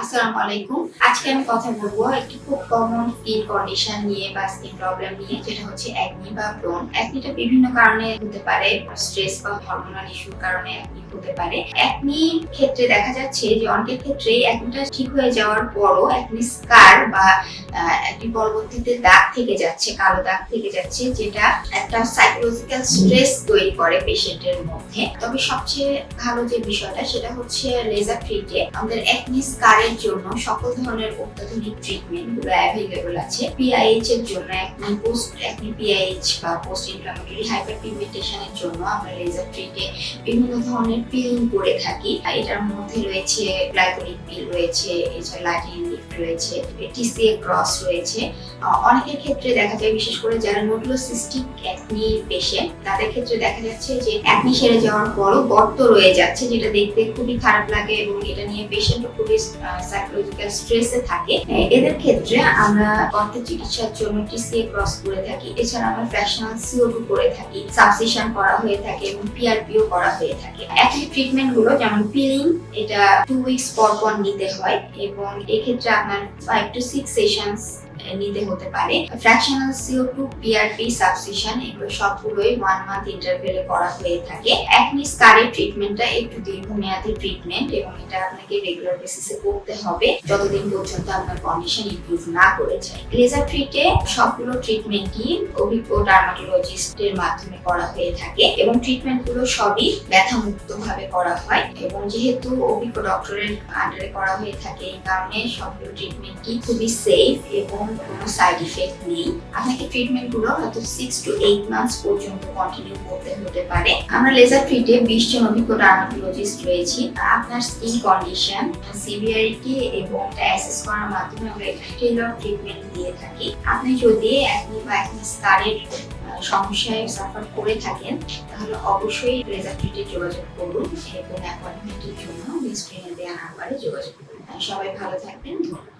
আসসালামু আলাইকুম। আজকে আমি কথা বলব একটি খুব কমন স্কিন কন্ডিশন নিয়ে বা স্কিন প্রবলেম নিয়ে, যেটা হচ্ছে একনি বা ব্রোন একনিটা বিভিন্ন কারণে হতে পারে স্ট্রেস বা হরমোনাল ইস্যুর কারণে একনি হতে পারে। একনি ক্ষেত্রে দেখা যাচ্ছে যে অনেকের ক্ষেত্রে একনিটা ঠিক হয়ে যাওয়ার পরও একনি স্কার বা একটি পরবর্তীতে দাগ থেকে যাচ্ছে, কালো দাগ থেকে যাচ্ছে, যেটা একটা সাইকোলজিক্যাল স্ট্রেস তৈরি করে পেশেন্টের মধ্যে। তবে সবচেয়ে ভালো যে বিষয়টা, সেটা হচ্ছে লেজার ট্রিটে আমাদের অ্যাকনি স্কারের জন্য সকল ধরনের অত্যাধুনিক ট্রিটমেন্টগুলো অ্যাভেলেবল আছে। পিআইএইচ এর জন্য অ্যাকনি পোস্ট অ্যাকনি পিআইএইচ বা পোস্ট ইনফ্লামেটরি হাইপার পিগমেন্টেশনের জন্য আমরা লেজার ট্রিটে বিভিন্ন ধরনের পিলিং করে থাকি। এটার মধ্যে রয়েছে গ্লাইকোলিক পিল রয়েছে, এছাড়া লাইটিং লিফট রয়েছে টিসিএ ক্রস রয়েছে আহ, অনেকের ক্ষেত্রে দেখা যায় বিশেষ করে যারা নোডুলোসিস্টিক অ্যাকনি পেশেন্ট তাদের ক্ষেত্রে দেখা যাচ্ছে যে অ্যাকনি সেরে যাওয়ার পরও গর্ত রয়ে যাচ্ছে যেটা দেখতে খুবই খারাপ লাগে এবং এটা নিয়ে পেশেন্ট খুবই সাইকোলজিক্যাল স্ট্রেসে থাকে। এদের ক্ষেত্রে আমরা গর্তের চিকিৎসার জন্য টিসিএ ক্রস করে থাকি। এছাড়া আমরা ফ্যাশনাল সিওটু করে থাকি সাবসিশন করা হয়ে থাকে এবং পিআরপিও করা হয়ে থাকে। একই ট্রিটমেন্টগুলো যেমন পিলিং এটা টু উইকস পর পর নিতে হয় এবং এক্ষেত্রে আপনার ফাইভ টু সিক্স সেশনস নিতে হতে পারে। Fractional CO two PRP subcision এগুলো সবগুলোই ওয়ান মান্থ ইন্টারভেলে করা হয়ে থাকে। অ্যাকনি স্কারের ট্রিটমেন্টটা একটু দীর্ঘমেয়াদী ট্রিটমেন্ট এবং এটা আপনাকে রেগুলার বেসিসে করতে হবে। যতদিন পর্যন্ত আপনার কন্ডিশন ইমপ্রুভ না করে যায়। লেজার ট্রিটে সবগুলো ট্রিটমেন্টই অভিজ্ঞ ডার্মাটোলজিস্টের মাধ্যমে করা হয়ে থাকে এবং ট্রিটমেন্টগুলো সবই ব্যথা মুক্ত ভাবে করা হয় এবং যেহেতু অভিজ্ঞ ডক্টরের আন্ডারে করা হয়ে থাকে, এই কারণে সবগুলো ট্রিটমেন্টই খুবই সেফ এবং কোনো সাইড ইফেক্ট নেই। আপনাকে ট্রিটমেন্টগুলো হয়তো সিক্স টু এইট মান্থস পর্যন্ত কন্টিনিউ করতে হতে পারে। আমরা লেজার ট্রিটে বিশ জন অভিজ্ঞ ডার্মাটোলজিস্ট রয়েছি। আপনার স্কিন কন্ডিশন সিভিয়ারিটি এবং অ্যাসেস করার মাধ্যমে আমরা একটি টেলর ট্রিটমেন্ট দিয়ে থাকি। আপনি যদি অ্যাকনি বা অ্যাকনি স্কারের সমস্যায় সাফার করে থাকেন, তাহলে অবশ্যই লেজার ট্রিটে যোগাযোগ করুন এবং অ্যাপয়েন্টমেন্টের জন্য স্ক্রিনে দেওয়া নাম্বারে যোগাযোগ করুন। সবাই ভালো থাকবেন, ধন্যবাদ।